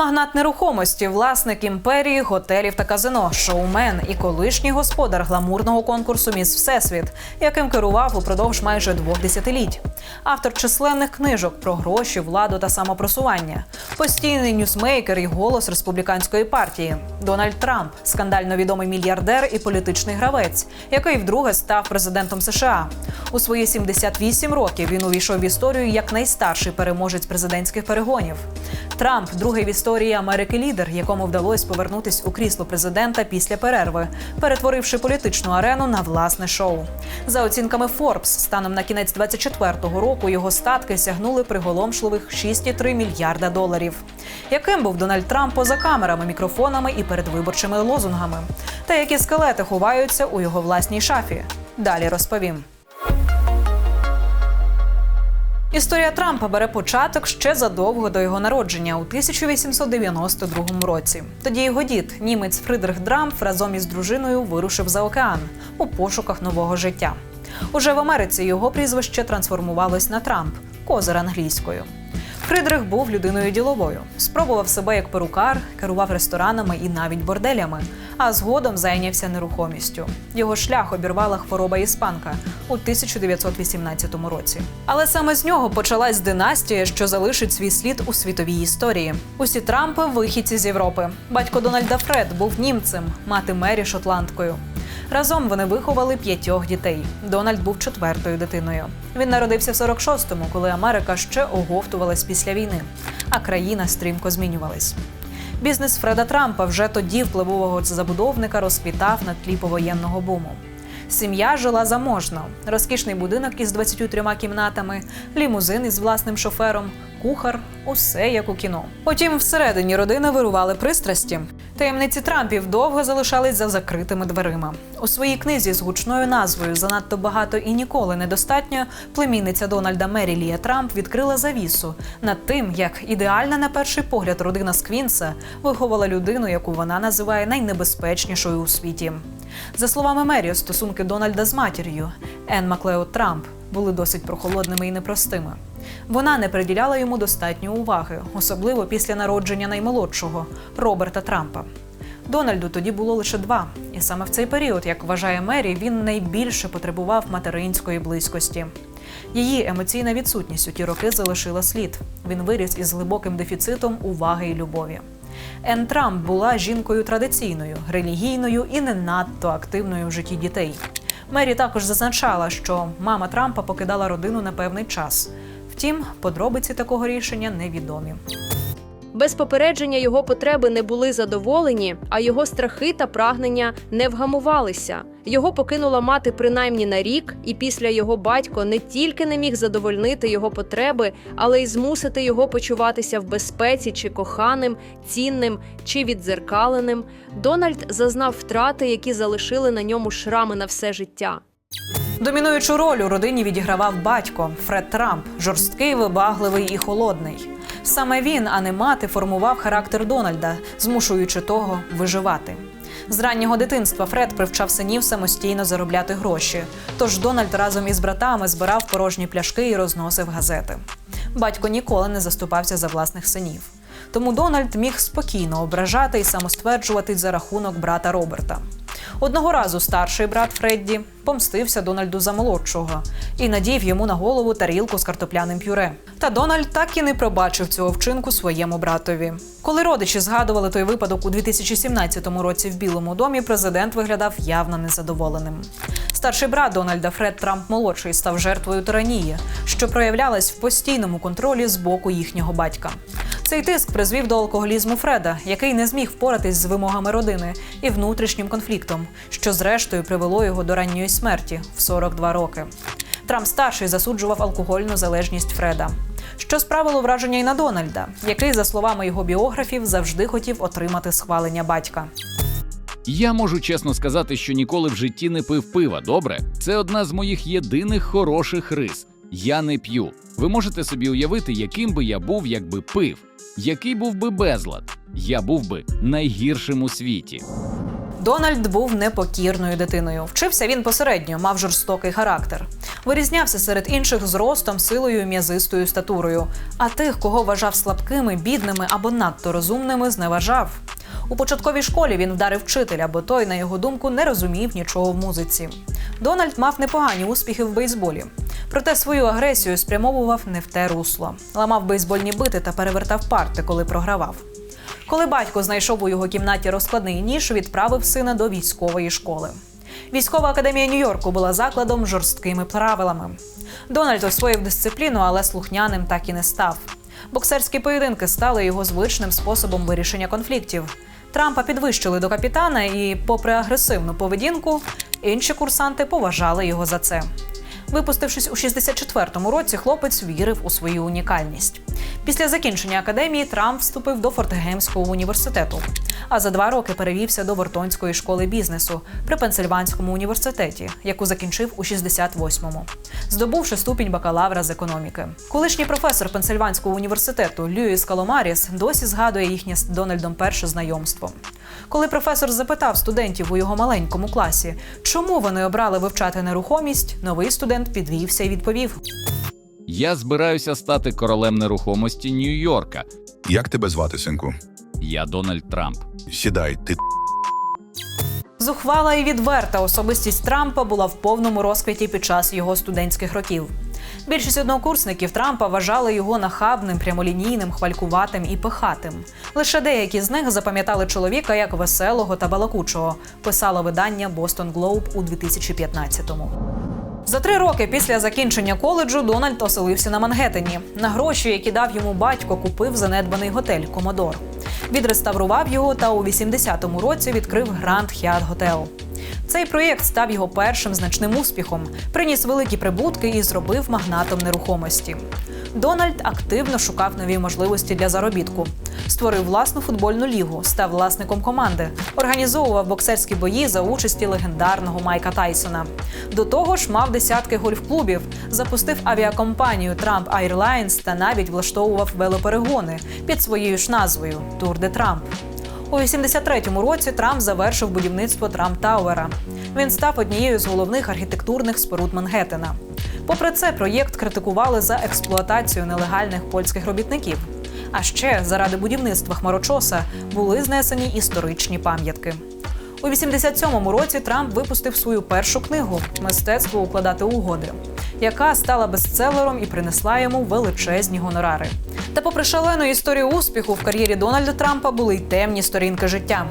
Магнат нерухомості, власник імперії, готелів та казино, шоумен і колишній господар гламурного конкурсу Міс Всесвіт, яким керував упродовж майже двох десятиліть. Автор численних книжок про гроші, владу та самопросування, постійний ньюсмейкер і голос республіканської партії. Дональд Трамп, скандально відомий мільярдер і політичний гравець, який вдруге став президентом США. У свої 78 років він увійшов в історію як найстарший переможець президентських перегонів. Трамп другий в історії Америки лідер, якому вдалося повернутись у крісло президента після перерви, перетворивши політичну арену на власне шоу. За оцінками Forbes, станом на кінець 24-го року його статки сягнули приголомшливих 6,3 мільярда доларів. Яким був Дональд Трамп поза камерами, мікрофонами і передвиборчими лозунгами? Та які скелети ховаються у його власній шафі? Далі розповім. Історія Трампа бере початок ще задовго до його народження у 1892 році. Тоді його дід, німець Фридрих Драмф, разом із дружиною вирушив за океан у пошуках нового життя. Уже в Америці його прізвище трансформувалось на Трамп, козир англійською. Фридрих був людиною діловою, спробував себе як перукар, керував ресторанами і навіть борделями, а згодом зайнявся нерухомістю. Його шлях обірвала хвороба іспанка у 1918 році. Але саме з нього почалась династія, що залишить свій слід у світовій історії. Усі Трампи вихідці з Європи. Батько Дональда Фред був німцем, мати Мері шотландкою. Разом вони виховали п'ятьох дітей. Дональд був четвертою дитиною. Він народився в 46-му, коли Америка ще оговтувалась після війни, а країна стрімко змінювалась. Бізнес Фреда Трампа вже тоді впливового забудовника розквітав на тлі повоєнного буму. Сім'я жила заможно. Розкішний будинок із 23 кімнатами, лімузин із власним шофером, кухар усе як у кіно. Потім всередині родини вирували пристрасті. Таємниці Трампів довго залишались за закритими дверима. У своїй книзі з гучною назвою Занадто багато і ніколи недостатньо племінниця Дональда Мері Лія Трамп відкрила завісу над тим, як ідеальна на перший погляд родина з Квінса виховала людину, яку вона називає найнебезпечнішою у світі. За словами Мері, стосунки Дональда з матір'ю Енн Маклеод Трамп були досить прохолодними і непростими. Вона не приділяла йому достатньо уваги, особливо після народження наймолодшого Роберта Трампа. Дональду тоді було лише два, і саме в цей період, як вважає Мері, він найбільше потребував материнської близькості. Її емоційна відсутність у ті роки залишила слід. Він виріс із глибоким дефіцитом уваги і любові. Ен Трамп була жінкою традиційною, релігійною і не надто активною в житті дітей. Мері також зазначала, що мама Трампа покидала родину на певний час. Втім, подробиці такого рішення невідомі. Без попередження його потреби не були задоволені, а його страхи та прагнення не вгамувалися. Його покинула мати принаймні на рік, і після його батько не тільки не міг задовольнити його потреби, але й змусити його почуватися в безпеці чи коханим, цінним чи віддзеркаленим. Дональд зазнав втрати, які залишили на ньому шрами на все життя. Домінуючу роль у родині відігравав батько Фред Трамп, жорсткий, вибагливий і холодний. Саме він, а не мати, формував характер Дональда, змушуючи того виживати. З раннього дитинства Фред привчав синів самостійно заробляти гроші. Тож Дональд разом із братами збирав порожні пляшки і розносив газети. Батько ніколи не заступався за власних синів. Тому Дональд міг спокійно ображати і самостверджуватись за рахунок брата Роберта. Одного разу старший брат Фредді помстився Дональду за молодшого і надів йому на голову тарілку з картопляним пюре. Та Дональд так і не пробачив цього вчинку своєму братові. Коли родичі згадували той випадок у 2017 році в Білому домі, президент виглядав явно незадоволеним. Старший брат Дональда Фред Трамп молодший став жертвою тиранії, що проявлялась в постійному контролі з боку їхнього батька. Цей тиск призвів до алкоголізму Фреда, який не зміг впоратись з вимогами родини і внутрішнім конфліктом, що зрештою привело його до ранньої смерті в 42 роки. Трамп старший засуджував алкогольну залежність Фреда. Що справило враження й на Дональда, який, за словами його біографів, завжди хотів отримати схвалення батька. Я можу чесно сказати, що ніколи в житті не пив пива. Добре, це одна з моїх єдиних хороших рис. Я не п'ю. Ви можете собі уявити, яким би я був, якби пив, який був би безлад. Я був би найгіршим у світі. Дональд був непокірною дитиною. Вчився він посередньо, мав жорстокий характер. Вирізнявся серед інших зростом, силою м'язистою статурою. А тих, кого вважав слабкими, бідними або надто розумними, зневажав. У початковій школі він вдарив вчителя, бо той, на його думку, не розумів нічого в музиці. Дональд мав непогані успіхи в бейсболі. Проте свою агресію спрямовував не в те русло. Ламав бейсбольні бити та перевертав парти, коли програвав. Коли батько знайшов у його кімнаті розкладний ніж, відправив сина до військової школи. Військова академія Нью-Йорку була закладом жорсткими правилами. Дональд освоїв дисципліну, але слухняним так і не став. Боксерські поєдинки стали його звичним способом вирішення конфліктів. Трампа підвищили до капітана, і, попри агресивну поведінку, інші курсанти поважали його за це. Випустившись у 64-му році, хлопець вірив у свою унікальність. Після закінчення академії Трамп вступив до Фортегемського університету, а за два роки перевівся до Вортонської школи бізнесу при Пенсильванському університеті, яку закінчив у 68-му, здобувши ступінь бакалавра з економіки. Колишній професор Пенсильванського університету Льюіс Каломаріс досі згадує їхнє з Дональдом перше знайомство. Коли професор запитав студентів у його маленькому класі, чому вони обрали вивчати нерухомість, новий студент підвівся і відповів: Я збираюся стати королем нерухомості Нью-Йорка. Як тебе звати, синку? Я Дональд Трамп. Сідай, ти Зухвала і відверта особистість Трампа була в повному розквіті під час його студентських років. Більшість однокурсників Трампа вважали його нахабним, прямолінійним, хвалькуватим і пихатим. Лише деякі з них запам'ятали чоловіка як веселого та балакучого, писало видання Boston Globe у 2015-му. За три роки після закінчення коледжу Дональд оселився на Мангеттені. На гроші, які дав йому батько, купив занедбаний готель Комодор. Відреставрував його та у 80-му році відкрив Гранд Хіат Готел. Цей проєкт став його першим значним успіхом, приніс великі прибутки і зробив магнатом нерухомості. Дональд активно шукав нові можливості для заробітку. Створив власну футбольну лігу, став власником команди, організовував боксерські бої за участі легендарного Майка Тайсона. До того ж, мав десятки гольф-клубів, запустив авіакомпанію Trump Airlines та навіть влаштовував велоперегони під своєю ж назвою Тур де Трамп. У 83-му році Трамп завершив будівництво Трамп Тауера. Він став однією з головних архітектурних споруд Мангеттена. Попри це, проєкт критикували за експлуатацію нелегальних польських робітників. А ще заради будівництва хмарочоса були знесені історичні пам'ятки. У 87-му році Трамп випустив свою першу книгу Мистецтво укладати угоди, яка стала бестселером і принесла йому величезні гонорари. Та, попри шалену історію успіху, в кар'єрі Дональда Трампа були й темні сторінки життя.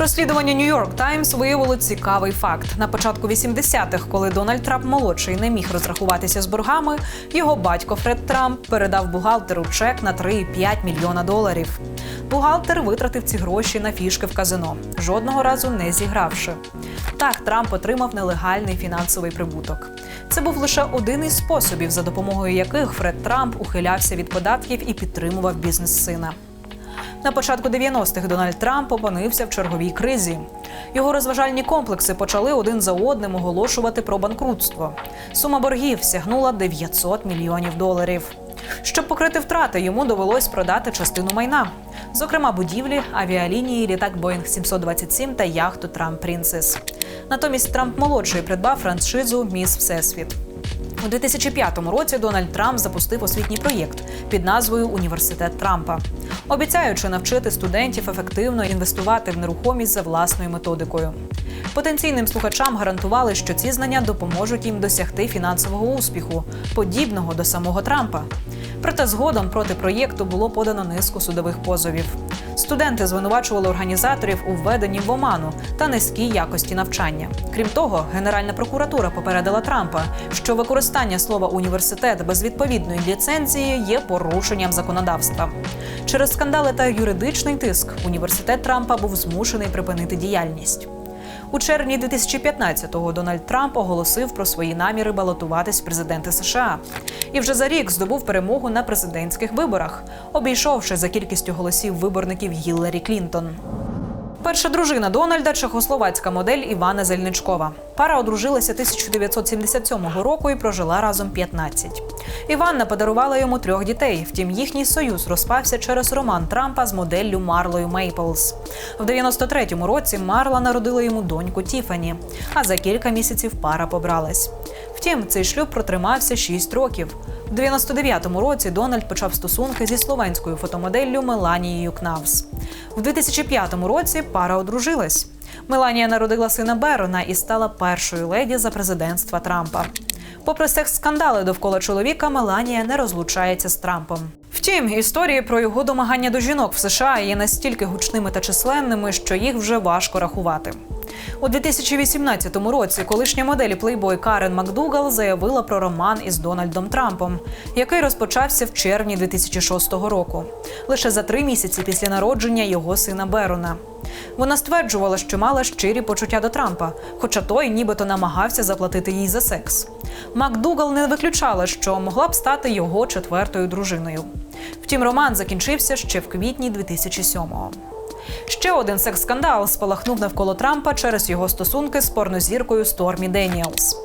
Розслідування New York Times виявило цікавий факт. На початку 80-х, коли Дональд Трамп молодший не міг розрахуватися з боргами, його батько Фред Трамп передав бухгалтеру чек на 3,5 мільйона доларів. Бухгалтер витратив ці гроші на фішки в казино, жодного разу не зігравши. Так Трамп отримав нелегальний фінансовий прибуток. Це був лише один із способів, за допомогою яких Фред Трамп ухилявся від податків і підтримував бізнес сина. На початку 90-х Дональд Трамп опинився в черговій кризі. Його розважальні комплекси почали один за одним оголошувати про банкрутство. Сума боргів сягнула 900 мільйонів доларів. Щоб покрити втрати, йому довелось продати частину майна, зокрема будівлі, авіалінії, літак Боїнг 727 та яхту Трамп Принцес. Натомість Трамп молодший придбав франшизу Міс Всесвіт. У 2005 році Дональд Трамп запустив освітній проєкт під назвою Університет Трампа, обіцяючи навчити студентів ефективно інвестувати в нерухомість за власною методикою. Потенційним слухачам гарантували, що ці знання допоможуть їм досягти фінансового успіху, подібного до самого Трампа. Проте згодом проти проєкту було подано низку судових позовів. Студенти звинувачували організаторів у введенні в оману та низькій якості навчання. Крім того, Генеральна прокуратура попередила Трампа, що використання слова університет без відповідної ліцензії є порушенням законодавства. Через скандали та юридичний тиск університет Трампа був змушений припинити діяльність. У червні 2015-го Дональд Трамп оголосив про свої наміри балотуватись в президенти США і вже за рік здобув перемогу на президентських виборах, обійшовши за кількістю голосів виборників Гілларі Клінтон. Перша дружина Дональда чехословацька модель Івана Зельничкова. Пара одружилася 1977 року і прожила разом 15. Іванна подарувала йому трьох дітей. Втім, їхній союз розпався через роман Трампа з моделлю Марлою Мейплс. В 93-му році Марла народила йому доньку Тіфані, а за кілька місяців пара побралась. Втім, цей шлюб протримався 6 років. У 99-му році Дональд почав стосунки зі словенською фотомоделлю Меланією Кнавс. У 2005 році пара одружилась. Меланія народила сина Берона і стала першою леді за президентства Трампа. Попри секс-скандали довкола чоловіка, Меланія не розлучається з Трампом. Втім, історії про його домагання до жінок в США є настільки гучними та численними, що їх вже важко рахувати. У 2018 році колишня модель Playboy Карен Макдугал заявила про роман із Дональдом Трампом, який розпочався в червні 2006 року, лише за три місяці після народження його сина Берона. Вона стверджувала, що мала щирі почуття до Трампа, хоча той нібито намагався заплатити їй за секс. Макдугал не виключала, що могла б стати його четвертою дружиною. Втім, роман закінчився ще в квітні 2007-го. Ще один секс-скандал спалахнув навколо Трампа через його стосунки з порнозіркою Стормі Деніелс.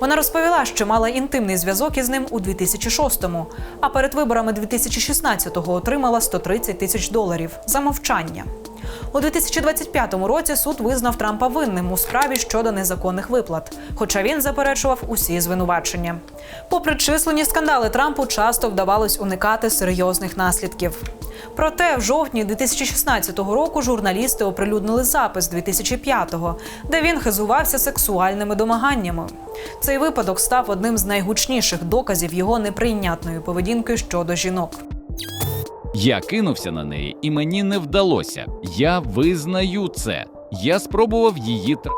Вона розповіла, що мала інтимний зв'язок із ним у 2006-му, а перед виборами 2016-го отримала 130 тисяч доларів за мовчання. У 2025 році суд визнав Трампа винним у справі щодо незаконних виплат, хоча він заперечував усі звинувачення. Попри численні скандали, Трампу часто вдавалось уникати серйозних наслідків. Проте в жовтні 2016 року журналісти оприлюднили запис 2005-го, де він хизувався сексуальними домаганнями. Цей випадок став одним з найгучніших доказів його неприйнятної поведінки щодо жінок. Я кинувся на неї, і мені не вдалося. Я визнаю це. Я спробував її тр...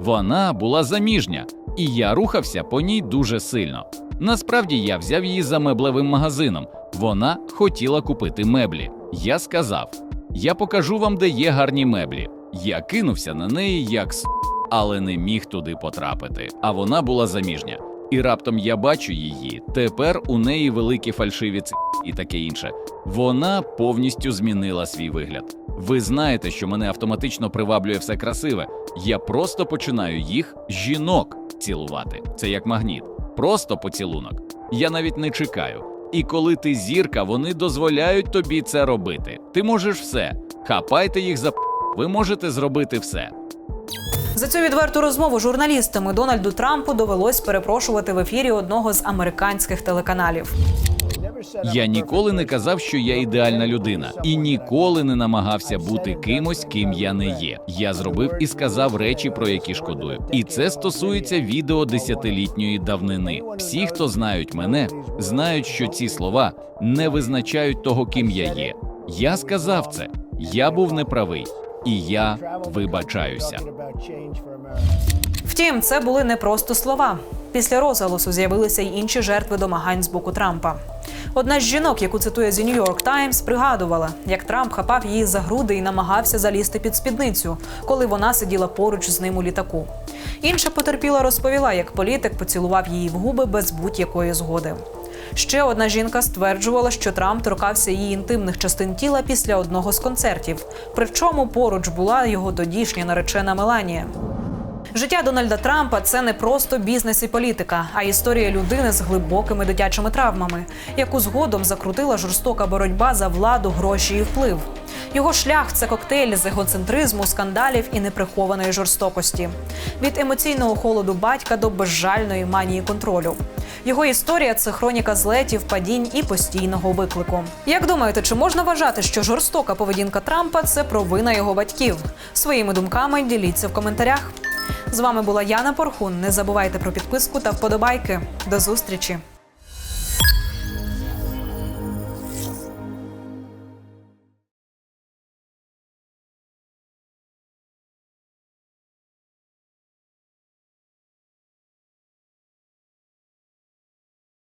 Вона була заміжня, і я рухався по ній дуже сильно. Насправді я взяв її за меблевим магазином. Вона хотіла купити меблі. Я сказав: Я покажу вам, де є гарні меблі. Я кинувся на неї як с, але не міг туди потрапити. А вона була заміжня. І раптом я бачу її. Тепер у неї великі фальшиві ц... і таке інше. Вона повністю змінила свій вигляд. Ви знаєте, що мене автоматично приваблює все красиве. Я просто починаю їх жінок цілувати. Це як магніт. Просто поцілунок. Я навіть не чекаю. І коли ти зірка, вони дозволяють тобі це робити. Ти можеш все. Хапайте їх за ви можете зробити все. За цю відверту розмову журналістами Дональду Трампу довелось перепрошувати в ефірі одного з американських телеканалів. Я ніколи не казав, що я ідеальна людина, і ніколи не намагався бути кимось, ким я не є. Я зробив і сказав речі, про які шкодую. І це стосується відео десятилітньої давнини. Всі, хто знають мене, знають, що ці слова не визначають того, ким я є. Я сказав це. Я був неправий, і я вибачаюся. Втім, це були не просто слова. Після розголосу з'явилися й інші жертви домагань з боку Трампа. Одна з жінок, яку цитує The New York Times, пригадувала, як Трамп хапав її за груди і намагався залізти під спідницю, коли вона сиділа поруч з ним у літаку. Інша потерпіла розповіла, як політик поцілував її в губи без будь-якої згоди. Ще одна жінка стверджувала, що Трамп торкався її інтимних частин тіла після одного з концертів. Причому поруч була його тодішня наречена Меланія. Життя Дональда Трампа це не просто бізнес і політика, а історія людини з глибокими дитячими травмами, яку згодом закрутила жорстока боротьба за владу, гроші і вплив. Його шлях це коктейль з егоцентризму, скандалів і неприхованої жорстокості. Від емоційного холоду батька до безжальної манії контролю. Його історія це хроніка злетів, падінь і постійного виклику. Як думаєте, чи можна вважати, що жорстока поведінка Трампа це провина його батьків? Своїми думками діліться в коментарях. З вами була Яна Порхун. Не забувайте про підписку та вподобайки. До зустрічі!